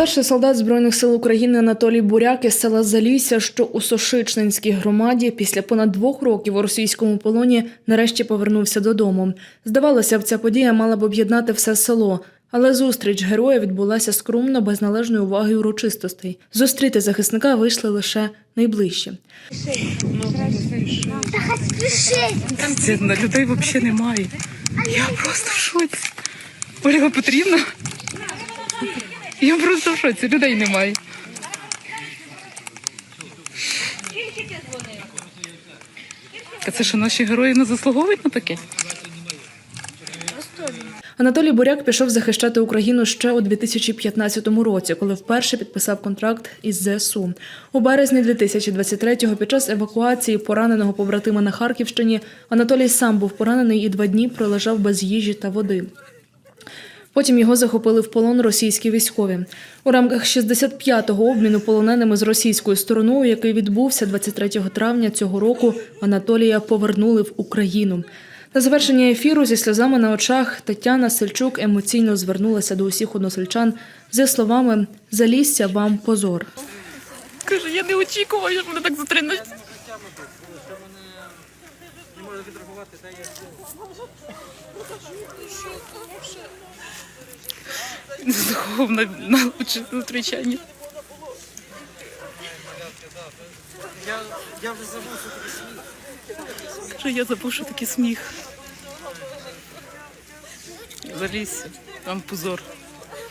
Старший солдат Збройних сил України Анатолій Буряк із села Залісся, що у Сошичненській громаді, після понад двох років у російському полоні нарешті повернувся додому. Здавалося б, ця подія мала б об'єднати все село. Але зустріч героя відбулася скромно, без належної уваги урочистостей. Зустріти захисника вийшли лише найближчі. Це на людей взагалі немає. Я просто в шоці. Ольга Петрівна. Я просто в шоці, людей немає. А це що наші герої не заслуговують на таке? Анатолій Буряк пішов захищати Україну ще у 2015 році, коли вперше підписав контракт із ЗСУ. У березні 2023-го під час евакуації пораненого побратима на Харківщині Анатолій сам був поранений і два дні пролежав без їжі та води. Потім його захопили в полон російські військові. У рамках 65-го обміну полоненими з російською стороною, який відбувся 23 травня цього року, Анатолія повернули в Україну. На завершення ефіру зі сльозами на очах Тетяна Сельчук емоційно звернулася до усіх односельчан зі словами Залісся вам позор. Каже, я не очікувала, що мене так затримають. Не заховав на, на очі зустрічання. Я, я вже забув, що такий сміх. Каже, я забув, що такий сміх. Залізь, там позор.